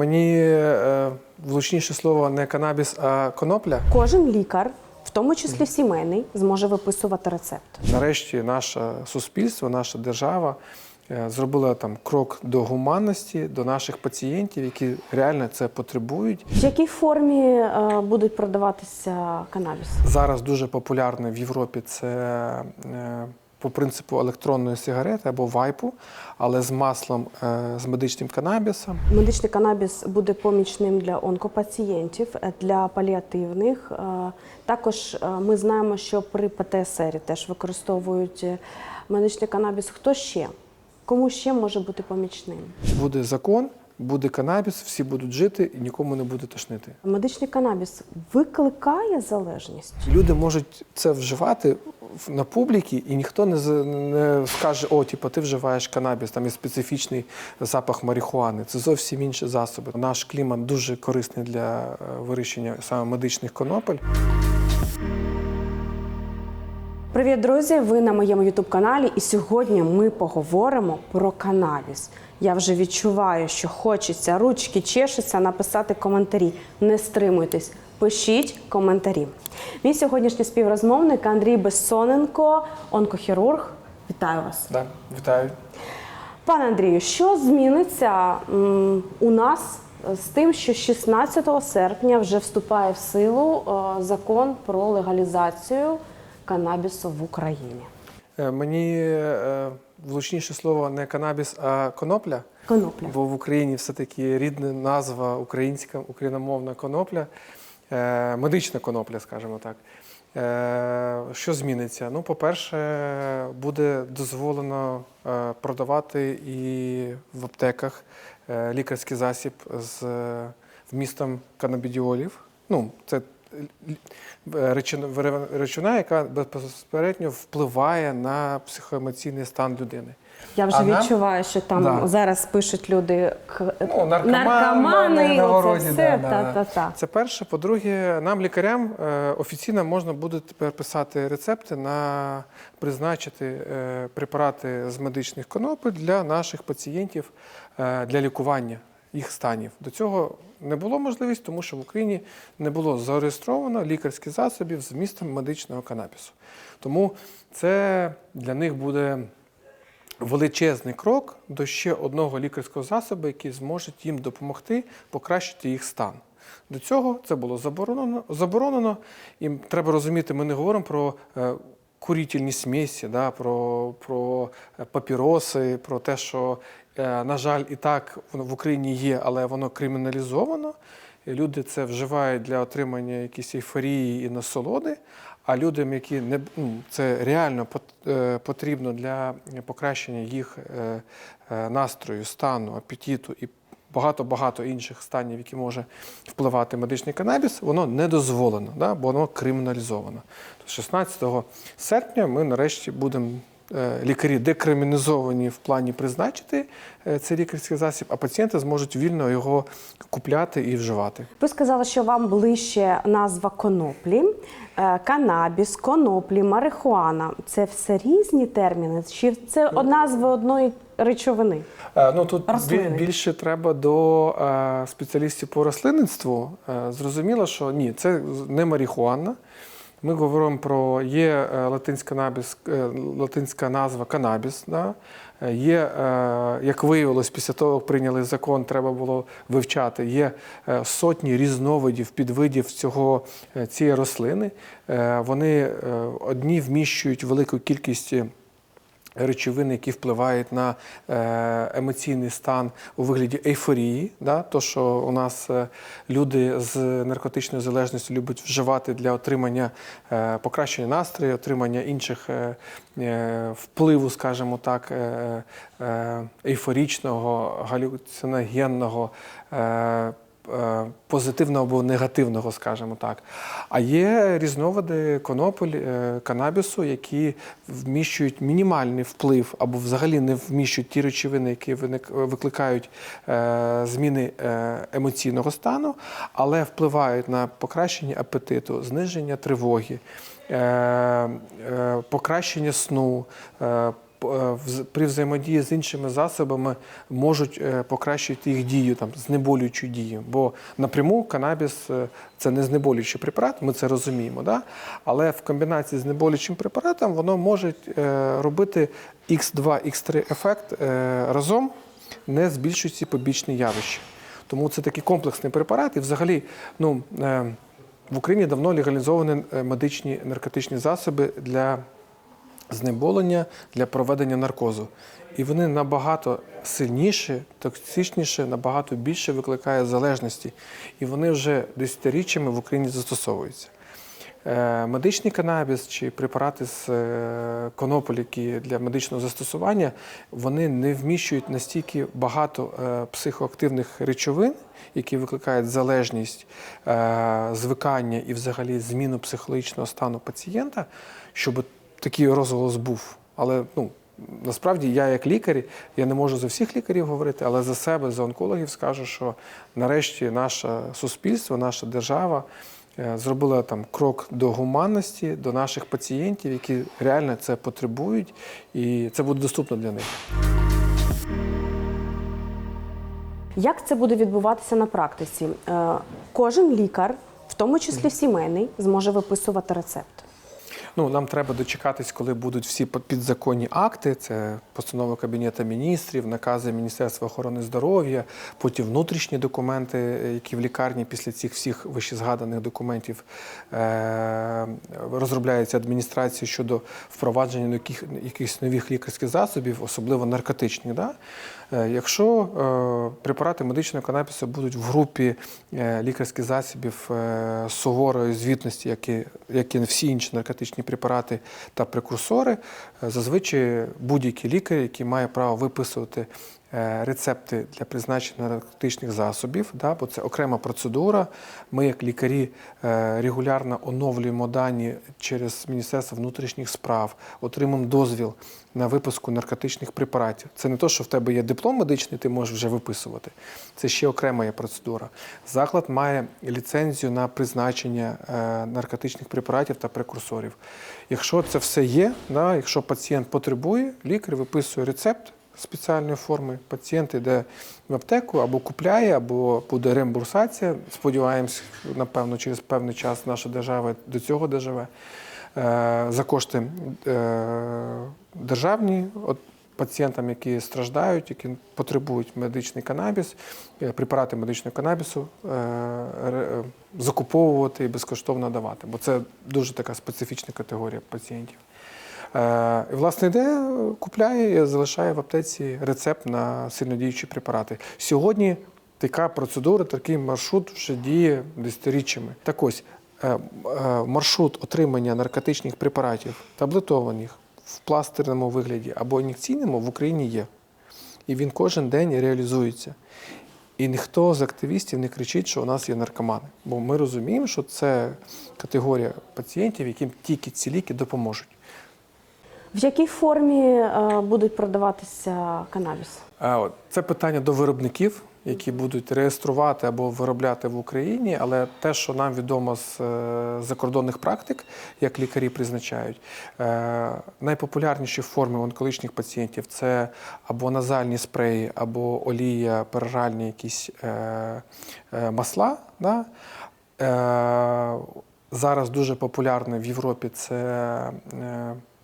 Мені е, влучніше слово не канабіс, а конопля. Кожен лікар, в тому числі сімейний, зможе виписувати рецепт. Нарешті наше суспільство, наша держава е, зробила там крок до гуманності, до наших пацієнтів, які реально це потребують. В якій формі е, будуть продаватися канабіс? Зараз дуже популярно в Європі це е, по принципу електронної сигарети або вайпу, але з маслом е, з медичним канабісом. Медичний канабіс буде помічним для онкопацієнтів, е, для паліативних. Е, Також ми знаємо, що при ПТСР теж використовують медичний канабіс. Хто ще? Кому ще може бути помічним? Буде закон, буде канабіс, всі будуть жити і нікому не буде тошнити. Медичний канабіс викликає залежність. Люди можуть це вживати на публіки, і ніхто не, не скаже, о, типу, ти вживаєш канабіс, там є специфічний запах марихуани. Це зовсім інші засоби. Наш клімат дуже корисний для е, вирощення саме медичних конопель. Привіт, друзі! Ви на моєму youtube каналі, і сьогодні ми поговоримо про канабіс. Я вже відчуваю, що хочеться, ручки чешуться написати коментарі. Не стримуйтесь, пишіть коментарі. Мій сьогоднішній співрозмовник Андрій Безсоненко, онкохірург. Вітаю вас. Да, вітаю. Пане Андрію, що зміниться у нас з тим, що 16 серпня вже вступає в силу е, закон про легалізацію канабісу в Україні? Е, Мені е, влучніше слово не канабіс, а конопля. Конопля. Бо в Україні все-таки рідна назва українська, україномовна конопля, медична конопля, скажімо так. Е, Що зміниться? Ну, по-перше, буде дозволено е, продавати і в аптеках е, лікарський засіб з е, вмістом канабідіолів. Ну, це е, речовина, яка безпосередньо впливає на психоемоційний стан людини. Я вже А відчуваю, що там Да. зараз пишуть люди к- Ну, наркоман, наркомани, на оце городі, все. да, та, да. та, та. Це перше. По-друге, нам, лікарям, е, офіційно можна буде тепер писати рецепти на призначити е, препарати з медичних конопель для наших пацієнтів е, для лікування їх станів. До цього не було можливості, тому що в Україні не було зареєстровано лікарських засобів з вмістом медичного канабісу. Тому це для них буде величезний крок до ще одного лікарського засобу, який зможе їм допомогти покращити їх стан. До цього це було заборонено. заборонено. І треба розуміти, ми не говоримо про е, курительні смісі, да, про, про е, папіроси, про те, що, е, на жаль, і так воно в Україні є, але воно криміналізовано. Люди це вживають для отримання якоїсь ейфорії і насолоди. А людям, які не ну, це реально е, потрібно для покращення їх е, е, настрою, стану, апетиту і багато-багато інших станів, які може впливати медичний канабіс, воно не дозволено, да, бо воно криміналізовано. То 16 серпня ми нарешті будемо. Е, Лікарі декриміналізовані в плані призначити е, цей лікарський засіб, а пацієнти зможуть вільно його купляти і вживати. Ви сказали, що вам ближче назва коноплі, Е, канабіс, коноплі, марихуана. Це все різні терміни? Чи це назви одної речовини? Ну тут Рослини. більше треба до спеціалістів по рослинництву. Зрозуміло, що ні, це не марихуана. Ми говоримо про є е, латинська, набіс, е, латинська назва канабіс. Да? Е, Є, як виявилось, після того, як прийняли закон, треба було вивчати. Є сотні різновидів, підвидів цього, цієї рослини. Вони одні вміщують велику кількість речовини, які впливають на е, емоційний стан у вигляді ейфорії. Да? То, що у нас е, люди з наркотичною залежністю люблять вживати для отримання е, покращення настрою, отримання інших впливу, скажімо так, ейфорічного, галюциногенного. Е, позитивного або негативного, скажімо так. А є різновиди конопель, е, канабісу, які вміщують мінімальний вплив або взагалі не вміщують ті речовини, які викликають е, зміни емоційного стану, але впливають на покращення апетиту, зниження тривоги, покращення сну. Е, при взаємодії з іншими засобами можуть е, покращити їх дію, там, знеболюючу дію. Бо напряму канабіс е, це не знеболюючий препарат, ми це розуміємо. Да? Але в комбінації з знеболюючим препаратом воно може робити X2, X3 ефект е, разом, не збільшуючи побічні явища. Тому це такий комплексний препарат. І взагалі, ну, в Україні давно легалізовані медичні наркотичні засоби для знеболення, для проведення наркозу. І вони набагато сильніші, токсичніші, набагато більше викликає залежності. І вони вже десятиріччями в Україні застосовуються. Е, Медичний канабіс чи препарати з е, які для медичного застосування, вони не вміщують настільки багато е, психоактивних речовин, які викликають залежність, звикання і взагалі зміну психологічного стану пацієнта, щоб такий розголос був. Але ну, насправді я як лікар, я не можу за всіх лікарів говорити, але за себе, за онкологів скажу, що нарешті наше суспільство, наша держава е, зробила там крок до гуманності, до наших пацієнтів, які реально це потребують, і це буде доступно для них. Як це буде відбуватися на практиці? Е, Кожен лікар, в тому числі сімейний, зможе виписувати рецепт. Ну, нам треба дочекатись, коли будуть всі підзаконні акти. Це постанова Кабінету міністрів, накази Міністерства охорони здоров'я, потім внутрішні документи, які в лікарні після цих всіх вищезгаданих документів е- розробляються адміністрацією щодо впровадження яких, якихось нових лікарських засобів, особливо наркотичних. Да? Е, Якщо е, препарати медичного канабісу будуть в групі лікарських засобів суворої звітності, як і, як і всі інші наркотичні препарати та прекурсори, е, зазвичай будь-які лікар, який має право виписувати е, рецепти для призначення наркотичних засобів, да, бо це окрема процедура. Ми, як лікарі, е, регулярно оновлюємо дані через Міністерство внутрішніх справ, отримуємо дозвіл на випуску наркотичних препаратів. Це не то, що в тебе є диплом медичний, ти можеш вже виписувати. Це ще окрема є процедура. Заклад має ліцензію на призначення е, наркотичних препаратів та прекурсорів. Якщо це все є, да, якщо пацієнт потребує, лікар виписує рецепт спеціальної форми. Пацієнт йде в аптеку або купляє, або буде реімбурсація. Сподіваємось, напевно, через певний час наша держава до цього доживе. Е, За кошти е, державні, от пацієнтам, які страждають, які потребують медичний канабіс, е, препарати медичного канабісу, закуповувати і безкоштовно давати, бо це дуже така специфічна категорія пацієнтів. І, власне, йде, купляє і залишає в аптеці рецепт на сильнодіючі препарати. Сьогодні така процедура, такий маршрут вже діє десятиріччями. Так ось, маршрут отримання наркотичних препаратів, таблетованих в пластирному вигляді або ін'єкційному в Україні є. І він кожен день реалізується. І ніхто з активістів не кричить, що у нас є наркомани. Бо ми розуміємо, що це категорія пацієнтів, яким тільки ці ліки допоможуть. В якій формі е, будуть продаватися канабіс? Це питання до виробників, які будуть реєструвати або виробляти в Україні. Але те, що нам відомо з е, закордонних практик, як лікарі призначають, е, найпопулярніші форми онкологічних пацієнтів це або назальні спреї, або олія, пероральні якісь е, масла. Да? Зараз дуже популярне в Європі це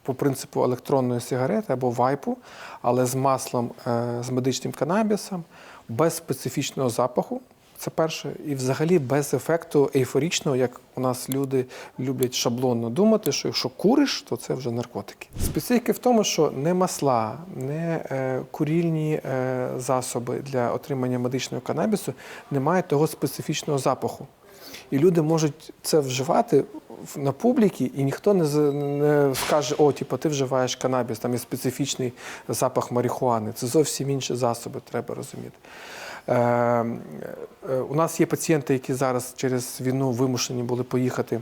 по принципу електронної сигарети або вайпу, але з маслом, з медичним канабісом, без специфічного запаху. Це перше, і взагалі без ефекту ейфорічного, як у нас люди люблять шаблонно думати, що якщо куриш, то це вже наркотики. Специфіки в тому, що не масла, не е, курільні е, засоби для отримання медичного канабісу не мають того специфічного запаху. І люди можуть це вживати на публіки, і ніхто не, не скаже, о, типу, ти вживаєш канабіс, там є специфічний запах марихуани. Це зовсім інші засоби, треба розуміти. Е, е, у нас є пацієнти, які зараз через війну вимушені були поїхати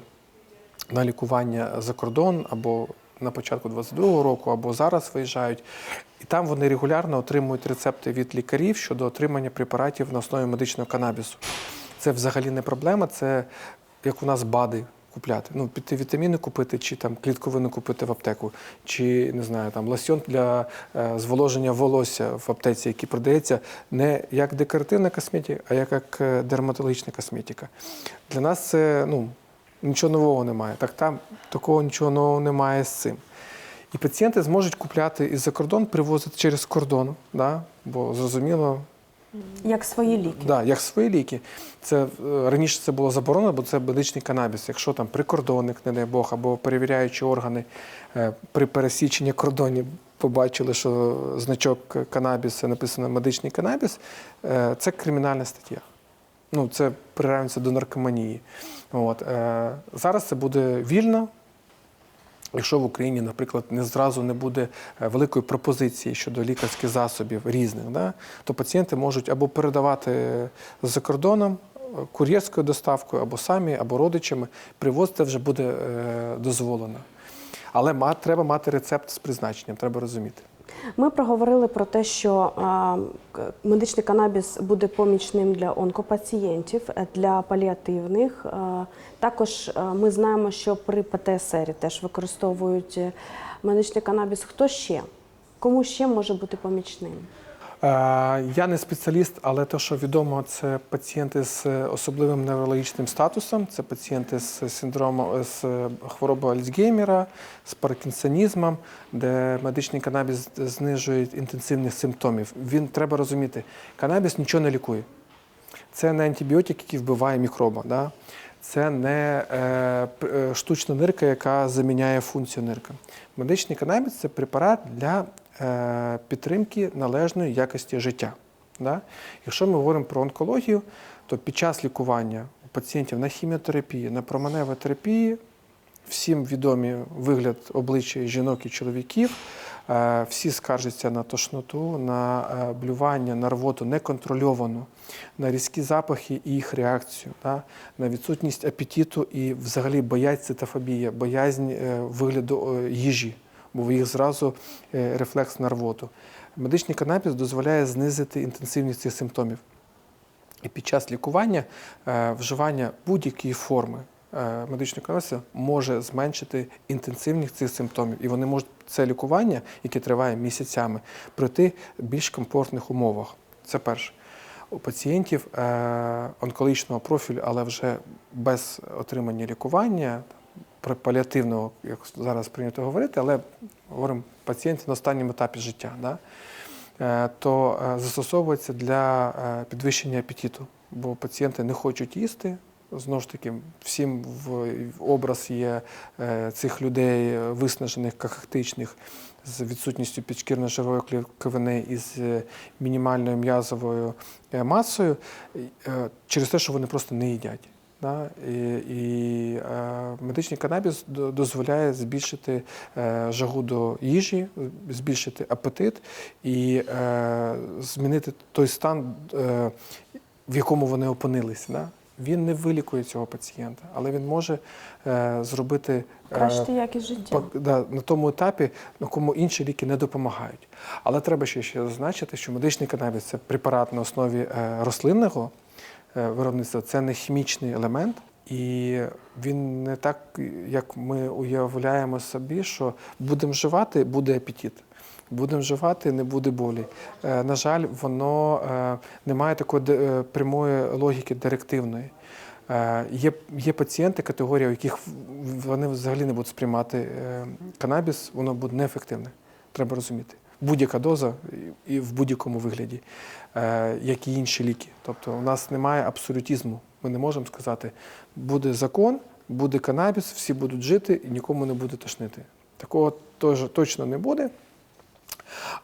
на лікування за кордон або на початку 22-го року, або зараз виїжджають. І там вони регулярно отримують рецепти від лікарів щодо отримання препаратів на основі медичного канабісу. Це взагалі не проблема, це як у нас БАДи. купляти. Ну, піти вітаміни купити, чи там клітковину купити в аптеку, чи не знаю, там лосьон для е, зволоження волосся в аптеці, який продається не як декоративна косметика, а як, е, дерматологічна косметика. Для нас це ну, нічого нового немає. Так там такого нічого нового немає з цим. І пацієнти зможуть купляти із-за кордон, привозити через кордон, да? бо зрозуміло, Як свої ліки. Да, як свої ліки. Це е, раніше це було заборонено, бо це медичний канабіс. Якщо там прикордонник, не дай Бог, або перевіряючі органи е, при пересіченні кордонів побачили, що значок канабіс це написано медичний канабіс, е, це кримінальна стаття. Ну, це приравнюється до наркоманії. От. Зараз це буде вільно. Якщо в Україні, наприклад, не зразу не буде е, великої пропозиції щодо лікарських засобів різних, да, то пацієнти можуть або передавати за кордоном е, кур'єрською доставкою, або самі, або родичами. Привозити вже буде е, дозволено. Але треба мати рецепт з призначенням, треба розуміти. Ми проговорили про те, що медичний канабіс буде помічним для онкопацієнтів, е, для паліативних. Е, Також е, ми знаємо, що при ПТСР теж використовують медичний канабіс. Хто ще? Кому ще може бути помічним? Е, Я не спеціаліст, але те, що відомо, це пацієнти з особливим неврологічним статусом, це пацієнти з синдромом з хворобою Альцгеймера, з паркінсонізмом, де медичний канабіс знижує інтенсивних симптомів. Він треба розуміти, канабіс нічого не лікує. Це не антибіотик, який вбиває мікроба. Да? Це не е, е, штучна нирка, яка заміняє функцію нирки. Медичний канабіс це препарат для е, підтримки належної якості життя. Да? Якщо ми говоримо про онкологію, то під час лікування у пацієнтів на хіміотерапії, на променевій терапії, всім відомі вигляд обличчя жінок і чоловіків. Е, Всі скаржаться на тошноту, на е, блювання, на рвоту неконтрольовану, на різкі запахи і їх реакцію, да? на відсутність апетиту і взагалі боязнь цитофобія, боязнь е, вигляду е, їжі, бо в їх зразу е, рефлекс на рвоту. Медичний канабіс дозволяє знизити інтенсивність цих симптомів. І під час лікування е, вживання будь-якої форми е, медичного канабісу може зменшити інтенсивність цих симптомів. І вони можуть це лікування, яке триває місяцями, пройти в більш комфортних умовах. Це перше. У пацієнтів онкологічного профілю, але вже без отримання лікування, при- паліативного, як зараз прийнято говорити, але говоримо пацієнти на останньому етапі життя. Да? е, то е, застосовується для е, підвищення апетиту, бо пацієнти не хочуть їсти. Знову ж таки, всім в образ є цих людей виснажених, кахектичних, з відсутністю підшкірно-жирової клітковини і з мінімальною м'язовою масою через те, що вони просто не їдять. Да? І, і е, медичний канабіс дозволяє збільшити е, жагу до їжі, збільшити апетит і е, змінити той стан, е, в якому вони опинилися. Да? Він не вилікує цього пацієнта, але він може е, зробити е, якість життя. Пак- да, на тому етапі, на кому інші ліки не допомагають. Але треба ще, ще зазначити, що медичний канабіс це препарат на основі е, рослинного виробництва, це не хімічний елемент. І він не так, як ми уявляємо собі, що будемо вживати, буде апетит. Будемо вживати, не буде болі. Е, на жаль, воно е, не має такої е, прямої логіки директивної. Е, Є, є пацієнти, категорія, у яких вони взагалі не будуть сприймати е, канабіс, воно буде неефективне. Треба розуміти. Будь-яка доза і в будь-якому вигляді, е, як і інші ліки. Тобто у нас немає абсолютізму. Ми не можемо сказати, буде закон, буде канабіс, всі будуть жити і нікому не буде тошнити. Такого теж точно не буде.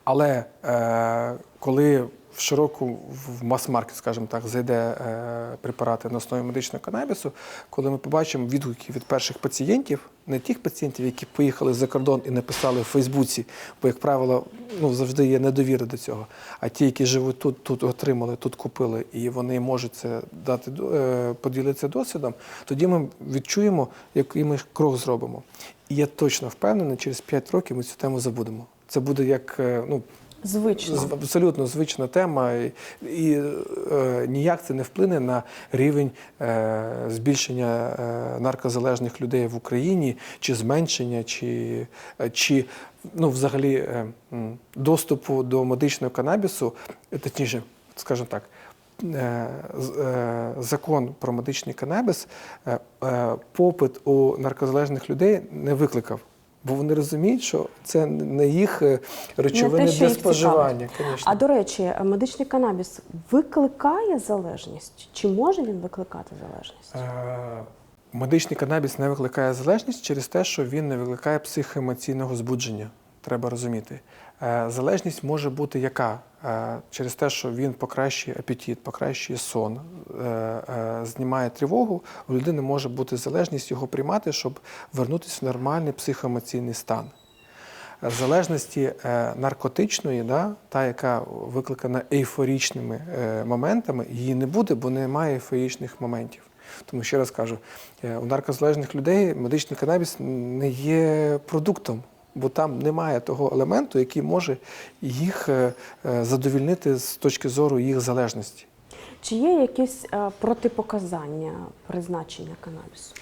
Але е, коли в широку в мас-маркет, скажімо так, зайде е, препарати на основі медичного канабісу, коли ми побачимо відгуки від перших пацієнтів, не тих пацієнтів, які поїхали за кордон і написали в Фейсбуці, бо, як правило, ну, завжди є недовіра до цього. А ті, які живуть тут, тут отримали, тут купили, і вони можуть це дати е, поділитися досвідом, тоді ми відчуємо, який ми крок зробимо. І я точно впевнений, через 5 років ми цю тему забудемо. Це буде як е, ну, Звично. З- Абсолютно звична тема, і, і е, ніяк це не вплине на рівень е, збільшення е, наркозалежних людей в Україні, чи зменшення, чи, е, чи ну, взагалі е, доступу до медичного канабісу, точніше, скажімо так. е, е, Закон про медичний канабіс е, е, попит у наркозалежних людей не викликав, бо вони розуміють, що це не їх речовини речовини те, для споживання. Конечно. А до речі, медичний канабіс викликає залежність? Чи може він викликати залежність? Е, Медичний канабіс не викликає залежність через те, що він не викликає психоемоційного збудження. Треба розуміти. Е, Залежність може бути яка? Е, Через те, що він покращує апетит, покращує сон, е, знімає тривогу, у людини може бути залежність його приймати, щоб вернутися в нормальний психоемоційний стан. Залежності наркотичної, да, та, яка викликана ейфорічними моментами, її не буде, бо немає ейфорічних моментів. Тому ще раз кажу, у наркозалежних людей медичний канабіс не є продуктом, бо там немає того елементу, який може їх е, е, задовільнити з точки зору їх залежності. Чи є якісь е, протипоказання призначення канабісу?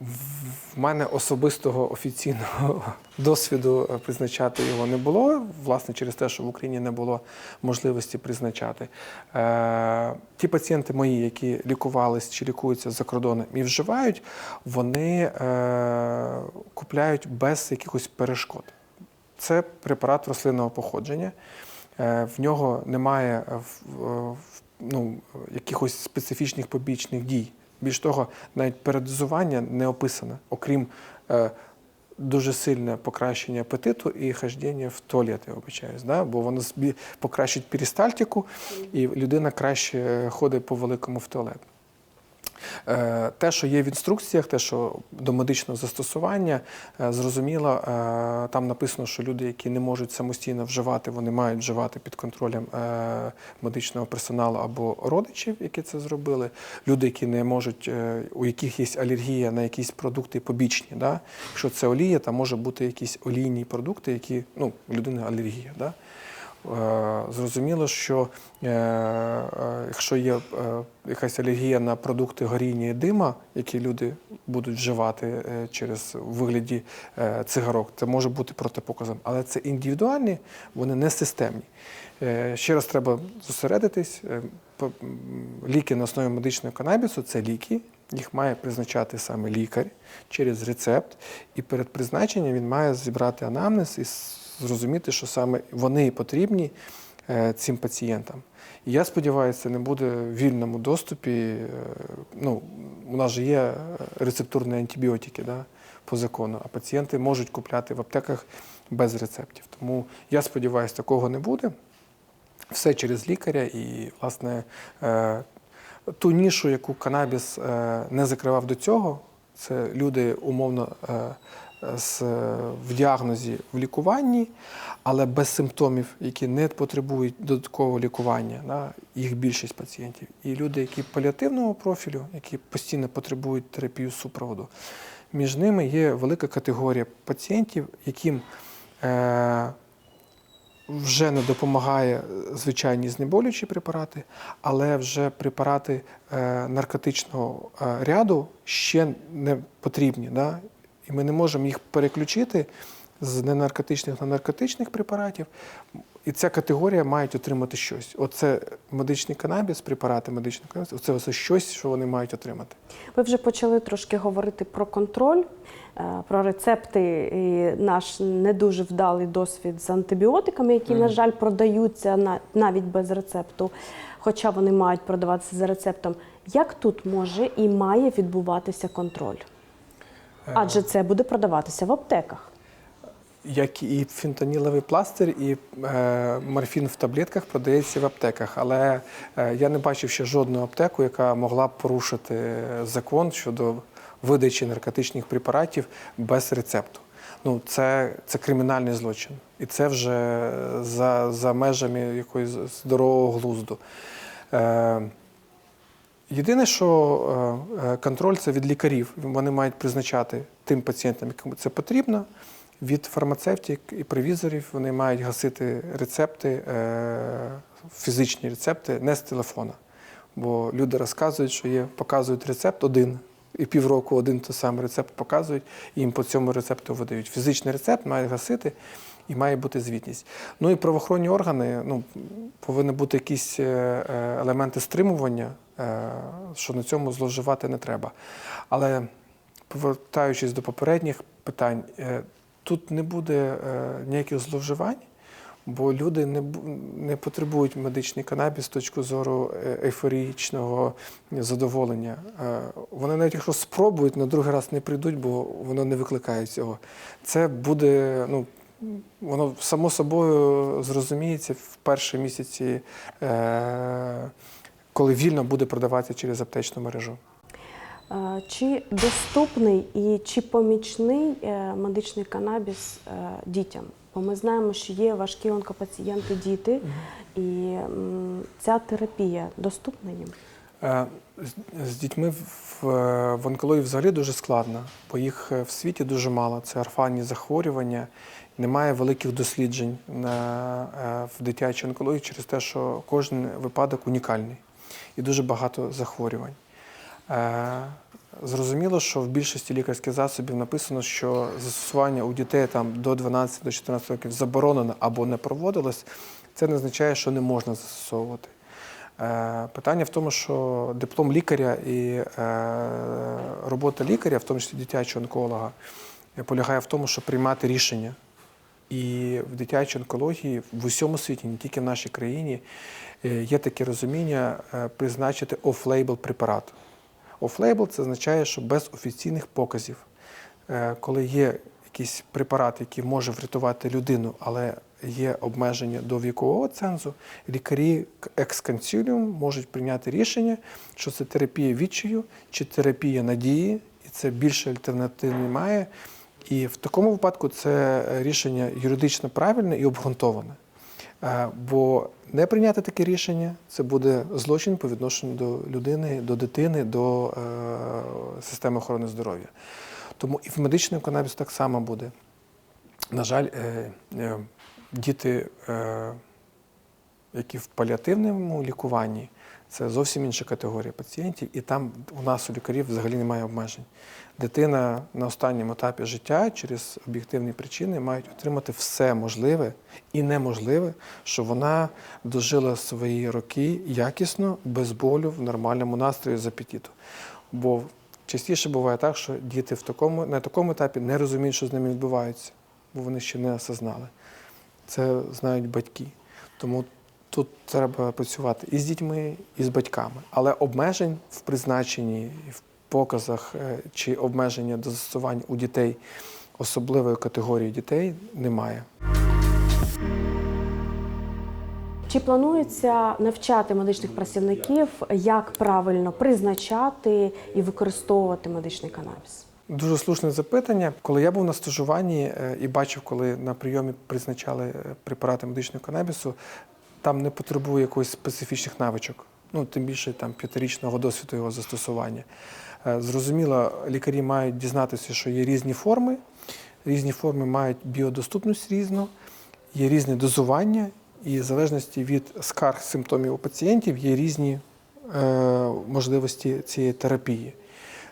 В мене особистого офіційного досвіду е, призначати його не було, власне, через те, що в Україні не було можливості призначати. Е, Ті пацієнти мої, які лікувались чи лікуються за кордоном і вживають, вони е, купляють без якихось перешкод. Це препарат рослинного походження. Е, В нього немає е, в- е, в- ну, якихось специфічних побічних дій. Більш того, навіть передозування не описане, окрім е, дуже сильне покращення апетиту і хаждіння в туалет, я вибачаюсь, да? бо воно покращить перистальтику, і людина краще е, ходить по великому в туалет. Е, Те, що є в інструкціях, те, що до медичного застосування, е, зрозуміло, е, там написано, що люди, які не можуть самостійно вживати, вони мають вживати під контролем медичного персоналу або родичів, які це зробили. Люди, які не можуть, у яких є алергія на якісь продукти побічні. Да? Якщо це олія, там може бути якісь олійні продукти, які ну, у людини алергія. Да? Е, Зрозуміло, що е, е, якщо є якась алергія на продукти горіння і дима, які люди будуть вживати через вигляді цигарок, це може бути протипоказом. Але це індивідуальні, вони не системні. Ще раз треба зосередитись. Ліки на основі медичного канабісу це ліки. Їх має призначати саме лікар через рецепт, і перед призначенням він має зібрати анамнез і с- зрозуміти, що саме вони потрібні е, цим пацієнтам. І я сподіваюся, це не буде в вільному доступі. е, Ну, у нас же є е, рецептурні антибіотики да, по закону, а пацієнти можуть купляти в аптеках без рецептів. Тому я сподіваюся, такого не буде. Все через лікаря і, власне, ту нішу, яку канабіс не закривав до цього, це люди умовно з, в діагнозі в лікуванні, але без симптомів, які не потребують додаткового лікування, да, їх більшість пацієнтів. І люди, які паліативного профілю, які постійно потребують терапію супроводу. Між ними є велика категорія пацієнтів, яким е, вже не допомагає звичайні знеболюючі препарати, але вже препарати е, наркотичного е, ряду ще не потрібні. Да? І ми не можемо їх переключити з ненаркотичних на наркотичних препаратів. І ця категорія мають отримати щось. Оце медичний канабіс, препарати медичного канабісу, це ось щось, що вони мають отримати. Ви вже почали трошки говорити про контроль, е, про рецепти і наш не дуже вдалий досвід з антибіотиками, які, на жаль, продаються на- навіть без рецепту, хоча вони мають продаватися за рецептом. Як тут може і має відбуватися контроль? Адже це буде продаватися в аптеках. Як і фентаніловий пластир, і е, морфін в таблетках продається в аптеках. Але е, я не бачив ще жодну аптеку, яка могла б порушити закон щодо видачі наркотичних препаратів без рецепту. Ну, це, це кримінальний злочин. І це вже за, за межами якоїсь здорового глузду. Е, Єдине, що е, е, контроль це від лікарів. Вони мають призначати тим пацієнтам, яким це потрібно. від фармацевтів і провізорів вони мають гасити рецепти, е, фізичні рецепти не з телефона. Бо люди розказують, що є, показують рецепт один, і півроку один той самий рецепт показують, і їм по цьому рецепту видають. Фізичний рецепт мають гасити і має бути звітність. Ну і правоохоронні органи ну, повинні бути якісь елементи стримування, що на цьому зловживати не треба. Але повертаючись до попередніх питань, е, тут не буде е, ніяких зловживань. Бо люди не, не потребують медичний канабіс з точки зору е, ейфорічного задоволення. Е, Вони навіть якщо спробують, на другий раз не прийдуть, бо воно не викликає цього. Це буде, ну, воно само собою зрозуміється в перші місяці, е, коли вільно буде продаватися через аптечну мережу. Чи доступний і чи помічний е, медичний канабіс е, дітям? Бо ми знаємо, що є важкі онкопацієнти діти, і ця терапія доступна їм. Е, з- дітьми в, онкології взагалі дуже складно, бо їх в світі дуже мало. Це орфанні захворювання. Немає великих досліджень в дитячій онкології через те, що кожен випадок унікальний і дуже багато захворювань. Е, Зрозуміло, що в більшості лікарських засобів написано, що застосування у дітей там до 12 до 14 років заборонено або не проводилось. Це не означає, що не можна застосовувати. Е, Питання в тому, що диплом лікаря і е, робота лікаря, в тому числі дитячого онколога, полягає в тому, щоб приймати рішення. І в дитячій онкології в усьому світі, не тільки в нашій країні, е, є таке розуміння е, призначити оф-лейбл препарат. Оф-лейбл це означає, що без офіційних показів, Е, коли є якийсь препарат, який може врятувати людину, але є обмеження до вікового цензу, лікарі екс-консиліум можуть прийняти рішення, що це терапія відчаю чи терапія надії, і це більше альтернатив немає. І в такому випадку це рішення юридично правильне і обґрунтоване. Е, Бо не прийняти таке рішення це буде злочин по відношенню до людини, до дитини, до е, системи охорони здоров'я. Тому і в медичному канабісі так само буде. На жаль, е, діти, які в паліативному лікуванні, це зовсім інша категорія пацієнтів, і там у нас у лікарів взагалі немає обмежень. Дитина на останньому етапі життя через об'єктивні причини мають отримати все можливе і неможливе, щоб вона дожила свої роки якісно, без болю, в нормальному настрої з апетиту. Бо частіше буває так, що діти в такому, на такому етапі не розуміють, що з ними відбувається, бо вони ще не осознали. Це знають батьки. Тому тут треба працювати і з дітьми, і з батьками. Але обмежень в призначенні, в показах е, чи обмеження до застосування у дітей особливої категорії дітей немає. Чи планується навчати медичних працівників, як правильно призначати і використовувати медичний канабіс? Дуже слушне запитання. Коли я був на стажуванні е, і бачив, коли на прийомі призначали е, препарати медичного канабісу, там не потребує якоїсь специфічних навичок. Ну, тим більше там п'ятирічного досвіду його застосування. Е, Зрозуміло, лікарі мають дізнатися, що є різні форми, різні форми мають біодоступність різну, є різне дозування, і в залежності від скарг симптомів у пацієнтів є різні е, можливості цієї терапії.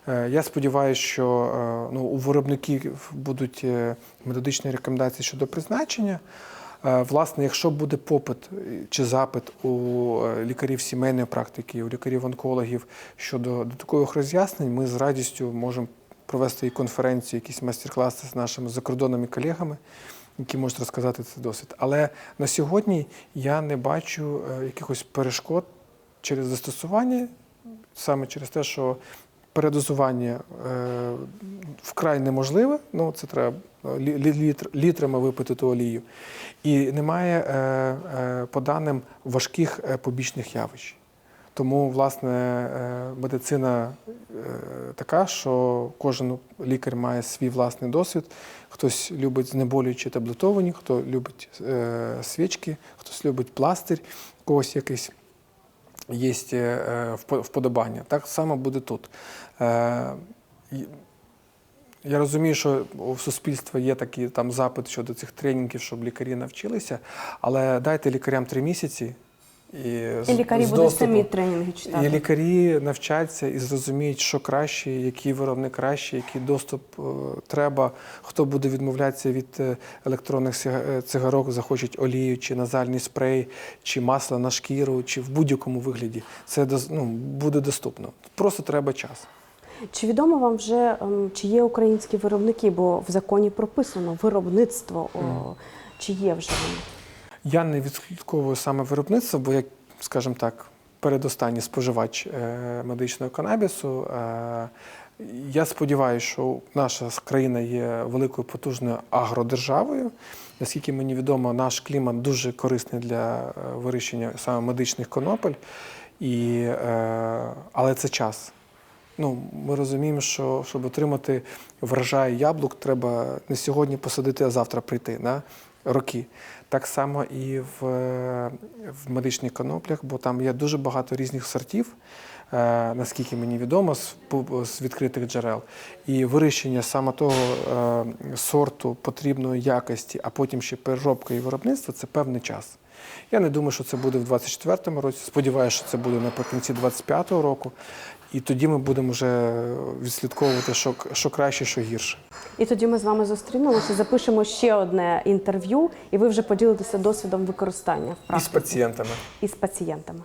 Е, Я сподіваюся, що е, ну, у виробників будуть е, методичні рекомендації щодо призначення. Е, Власне, якщо буде попит чи запит у е, лікарів сімейної практики, у лікарів-онкологів щодо додаткових роз'яснень, ми з радістю можемо провести і конференцію, якісь майстер-класи з нашими закордонними колегами, які можуть розказати цей досвід. Але на сьогодні я не бачу е, якихось перешкод через застосування, саме через те, що передозування е, вкрай неможливе, ну це треба е, лі- лі- літр, літрами випити ту олію. І немає е, е, по даним важких е, побічних явищ. Тому, власне, е, медицина така, що кожен лікар має свій власний досвід. Хтось любить знеболюючі таблетовані, хто любить свічки, хтось любить пластир, когось якийсь є е, вподобання. Так само буде тут. Е, Я розумію, що в суспільстві є такий там запит щодо цих тренінгів, щоб лікарі навчилися, але дайте лікарям три місяці. І, І лікарі будуть самі тренінги читати. І лікарі навчаться і зрозуміють, що краще, який виробник краще, який доступ е, треба, хто буде відмовлятися від е, електронних е, цигарок, захочуть олію, чи назальний спрей, чи масло на шкіру, чи в будь-якому вигляді. Це ну, буде доступно. Просто треба час. Чи відомо вам вже, ем, чи є українські виробники, бо в законі прописано виробництво, о, чи є вже вони? Я не відслідковую саме виробництво, бо як, скажімо так, передостанній споживач е, медичного канабісу. Е, я сподіваюся, що наша країна є великою потужною агродержавою. Наскільки мені відомо, наш клімат дуже корисний для е, вирощення саме медичних конопель, і, але це час. Ну, ми розуміємо, що щоб отримати врожай яблук, треба не сьогодні посадити, а завтра прийти. Да? Роки. Так само і в, в медичних коноплях, бо там є дуже багато різних сортів, е, наскільки мені відомо, з, з відкритих джерел. І вирощення саме того е, сорту потрібної якості, а потім ще переробка і виробництво це певний час. Я не думаю, що це буде в 24-му році. Сподіваюся, що це буде наприкінці 25-го року. І тоді ми будемо вже відслідковувати, що, що краще, що гірше. І тоді ми з вами зустрінемося, запишемо ще одне інтерв'ю, і ви вже поділитеся досвідом використання в І з пацієнтами. і з пацієнтами.